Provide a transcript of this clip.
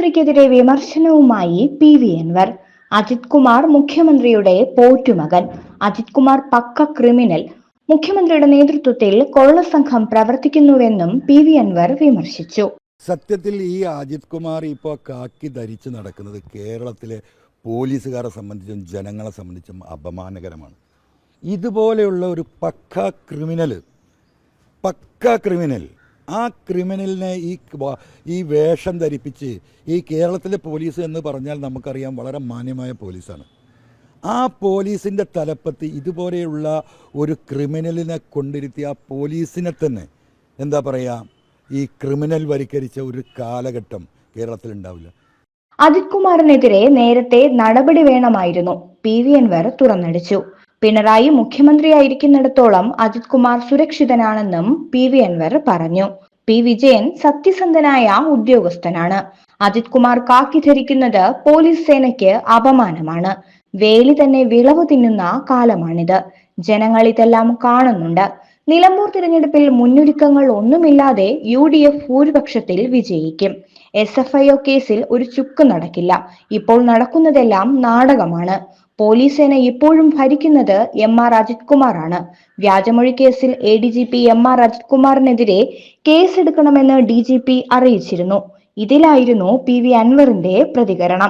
മുഖ്യമന്ത്രിക്കെതിരെ വിമർശനവുമായി P V Anvar. Ajith Kumar മുഖ്യമന്ത്രിയുടെ പോറ്റുമകൻ. അജിത് കുമാർ പക്ക ക്രിമിനൽ. മുഖ്യമന്ത്രിയുടെ നേതൃത്വത്തിൽ കൊള്ളസംഘം പ്രവർത്തിക്കുന്നുവെന്നും പി വി അൻവർ വിമർശിച്ചു. സത്യത്തിൽ ഈ അജിത് കുമാർ ഇപ്പോൾ കാക്കി ധരിച്ച് നടക്കുന്നത് കേരളത്തിലെ പോലീസുകാരെ സംബന്ധിച്ചും ജനങ്ങളെ സംബന്ധിച്ചും അപമാനകരമാണ്. ഇതുപോലെയുള്ള ഒരു പക്ക ക്രിമിനൽ പക്ക ക്രിമിനൽ ആ ക്രിമിനലിനെ ഈ ഈ വേഷം ധരിപ്പിച്ച് ഈ കേരളത്തിലെ പോലീസ് എന്ന് പറഞ്ഞാൽ നമുക്കറിയാം വളരെ മാന്യമായ പോലീസാണ്. ആ പോലീസിന്റെ തലപ്പത്ത് ഇതുപോലെയുള്ള ഒരു ക്രിമിനലിനെ കൊണ്ടിരുത്തി ആ പോലീസിനെ തന്നെ എന്താ പറയുക ഈ ക്രിമിനൽ വരിക്കരിച്ച ഒരു കാലഘട്ടം കേരളത്തിലുണ്ടാവില്ല. അജിത് കുമാറിനെതിരെ നേരത്തെ നടപടി വേണമായിരുന്നു. പി വി അൻവർ തുറന്നടിച്ചു. പിണറായി മുഖ്യമന്ത്രിയായിരിക്കുന്നിടത്തോളം അജിത് കുമാർ സുരക്ഷിതനാണെന്നും പി വി അൻവർ പറഞ്ഞു. പി വിജയൻ സത്യസന്ധനായ ഉദ്യോഗസ്ഥനാണ്. അജിത് കുമാർ കാക്കി ധരിക്കുന്നത് പോലീസ് സേനയ്ക്ക് അപമാനമാണ്. വേലി തന്നെ വിളവ് തിന്നുന്ന കാലമാണിത്. ജനങ്ങൾ ഇതെല്ലാം കാണുന്നുണ്ട്. നിലമ്പൂർ തിരഞ്ഞെടുപ്പിൽ മുന്നൊരുക്കങ്ങൾ ഒന്നുമില്ലാതെ യു ഡി എഫ് ഭൂരിപക്ഷത്തിൽ വിജയിക്കും. എസ് എഫ് ഐ ഒ കേസിൽ ഒരു ചുക്ക് നടക്കില്ല. ഇപ്പോൾ നടക്കുന്നതെല്ലാം നാടകമാണ്. പോലീസ് സേന ഇപ്പോഴും ഭരിക്കുന്നത് എം ആർ അജിത് കുമാറാണ് വ്യാജമൊഴി കേസിൽ A D G P M R Ajith കുമാറിനെതിരെ കേസെടുക്കണമെന്ന് ഡി ജി പി അറിയിച്ചിരുന്നു. ഇതിലായിരുന്നു പി വി അൻവറിന്റെ പ്രതികരണം.